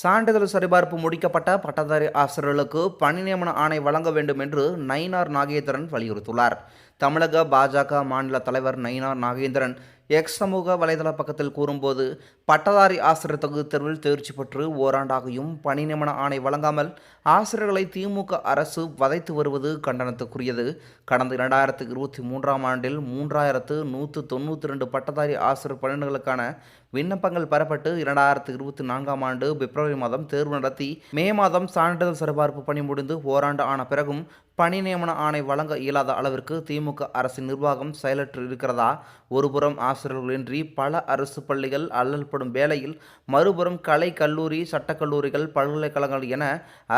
சான்றிதழ் சரிபார்ப்பு முடிக்கப்பட்ட பட்டதாரி ஆசிரியர்களுக்கு பணி நியமன ஆணை வழங்க வேண்டும் என்று நயினார் நாகேந்திரன் வலியுறுத்தியுள்ளார். தமிழக பாஜக மாநில தலைவர் நயினார் நாகேந்திரன் எக்ஸ் சமூக வலைதள பக்கத்தில் கூறும்போது பட்டதாரி ஆசிரியர் தகுதி தேர்வில் தேர்ச்சி பெற்று ஓராண்டாகியும் பணி நியமன ஆணை வழங்காமல் ஆசிரியர்களை திமுக அரசு வதைத்து வருவது கண்டனத்துக்குரியது. கடந்த இரண்டாயிரத்து இருபத்தி மூன்றாம் ஆண்டில் மூன்றாயிரத்து நூற்று தொண்ணூற்றி ரெண்டு பட்டதாரி ஆசிரியர் பணியிடங்களுக்கான விண்ணப்பங்கள் பெறப்பட்டு இரண்டாயிரத்து இருபத்தி நான்காம் ஆண்டு பிப்ரவரி மாதம் தேர்வு நடத்தி மே மாதம் சான்றிதழ் சரிபார்ப்பு பணி முடிந்து ஓராண்டு ஆன பிறகும் பணி நியமன ஆணை வழங்க இயலாத அளவிற்கு திமுக அரசின் நிர்வாகம் செயலற்று இருக்கிறதா? ஒருபுறம் ஆசிரியர்களின்றி பல அரசு பள்ளிகள் அல்லல்படும் வேளையில் மறுபுறம் கலை கல்லூரி சட்டக்கல்லூரிகள் பல்கலைக்கழகங்கள் என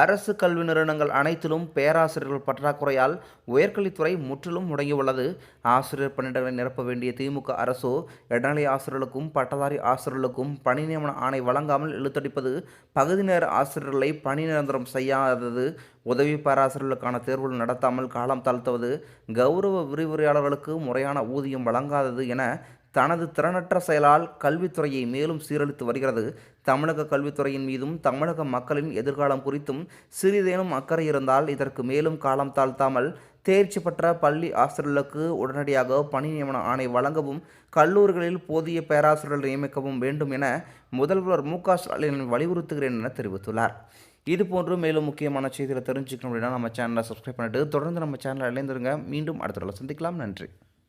அரசு கல்வி நிறுவனங்கள் அனைத்திலும் பேராசிரியர்கள் பற்றாக்குறையால் உயர்கல்வித்துறை முற்றிலும் முடங்கியுள்ளது. ஆசிரியர் பணியிடங்களை நிரப்ப வேண்டிய திமுக அரசோ இடைநிலை ஆசிரியர்களுக்கும் பட்டதாரி ஆசிரியர்களுக்கும் பணி நியமன ஆணை வழங்காமல் இழுத்தடிப்பது பகுதி நேர ஆசிரியர்களை பணி நிரந்தரம் செய்யாதது உதவி பேராசிரியர்களுக்கான தேர்வுகள் நடத்தாமல் காலம் தாழ்த்துவது கௌரவ விரிவுரையாளர்களுக்கு முறையான ஊதியம் வழங்காதது என தனது திறனற்ற செயலால் கல்வித்துறையை மேலும் சீரழித்து வருகிறது. தமிழக கல்வித்துறையின் மீதும் தமிழக மக்களின் எதிர்காலம் குறித்தும் சிறிதேனும் அக்கறை இருந்தால் இதற்கு மேலும் காலம் தாழ்த்தாமல் தேர்ச்சி பெற்ற பள்ளி ஆசிரியர்களுக்கு உடனடியாக பணி நியமன ஆணை வழங்கவும் கல்லூரிகளில் போதிய பேராசிரியர்கள் நியமிக்கவும் வேண்டும் என முதல்வர் மு க ஸ்டாலின் வலியுறுத்துகிறேன் என தெரிவித்துள்ளார். இதுபோன்று மேலும் முக்கியமான செய்திகளை தெரிஞ்சுக்கணும் அப்படின்னா நம்ம சேனலை சப்ஸ்கிரைப் பண்ணிட்டு தொடர்ந்து நம்ம சேனலை இணைந்துருங்க. மீண்டும் அடுத்த சந்திக்கலாம். நன்றி.